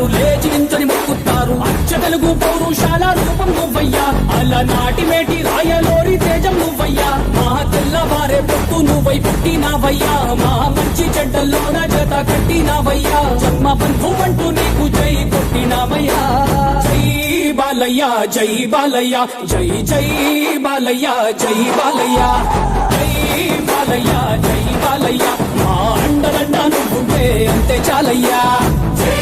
వారు లేచి నించొని మొక్కుతారు. అచ్చ తెలుగు పౌరుషాల రూపం నువ్వయ్యా. అలనాటి మేటి రాయలోరి తేజం నువ్వయ్యా. మా తెల్లవారే పొట్టు నువ్వై పుట్టినావయ్యా. మా మంచి చెడ్డల్లోన జత కట్టినావయ్యా. జన్మ బంధు అంటూ నీకు జై కొట్టినావయ్యా. జై బాలయ్య జై బాలయ్యా జై జై బాలయ్యా జై బాలయ్యా. జై బాలయ్యా జై బాలయ్యా. మా అండదండ నువ్వుంటే అంతే చాలయ్యా. జై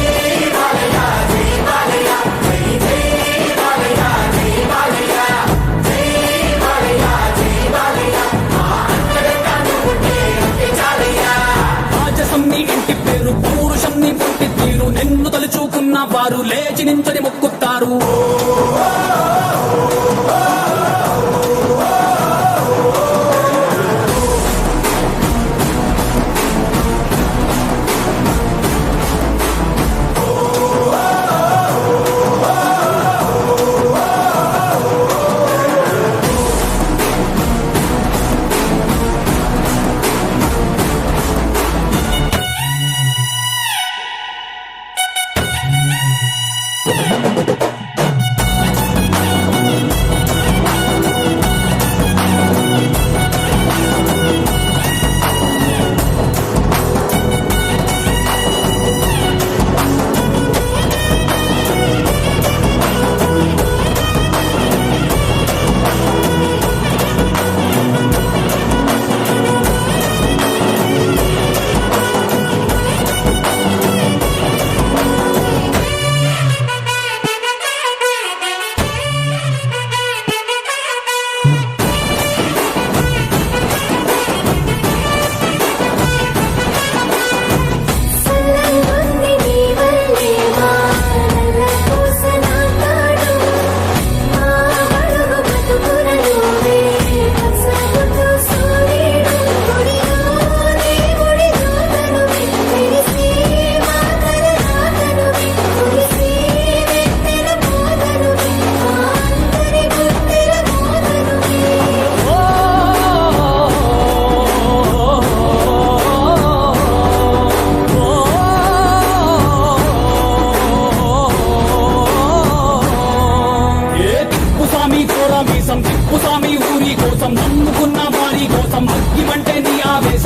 వారు లేచి నించని మొక్కుతారు.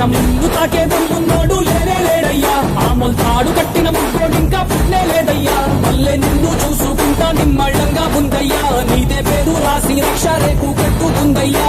ముందు నిన్ను తాకే దొంగున్నోడు లేనే లేడయ్యా. ఆమల్ తాడు కట్టిన ముగ్గోడు ఇంకా పుట్నే లేదయ్యా. మళ్ళీ నిన్ను చూసుకుంటా నిమ్మళ్ళంగా ఉందయ్యా. నీదే పేరు రాసి రక్ష రేపు కట్టుకుందయ్యా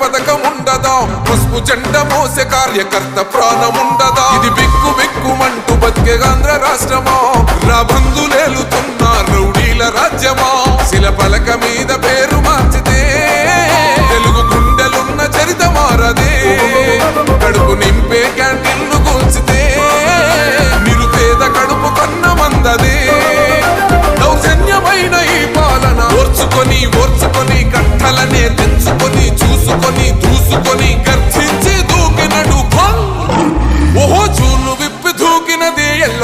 పథకం ఉండదా? పసుపు జెండ మోసే కార్యకర్త ప్రాణం ఉండదా? ఇది బిక్కు బిక్కుమంటూ బతికే ఆంధ్ర రాష్ట్రమా? రాబందులేలుతున్న రౌడీల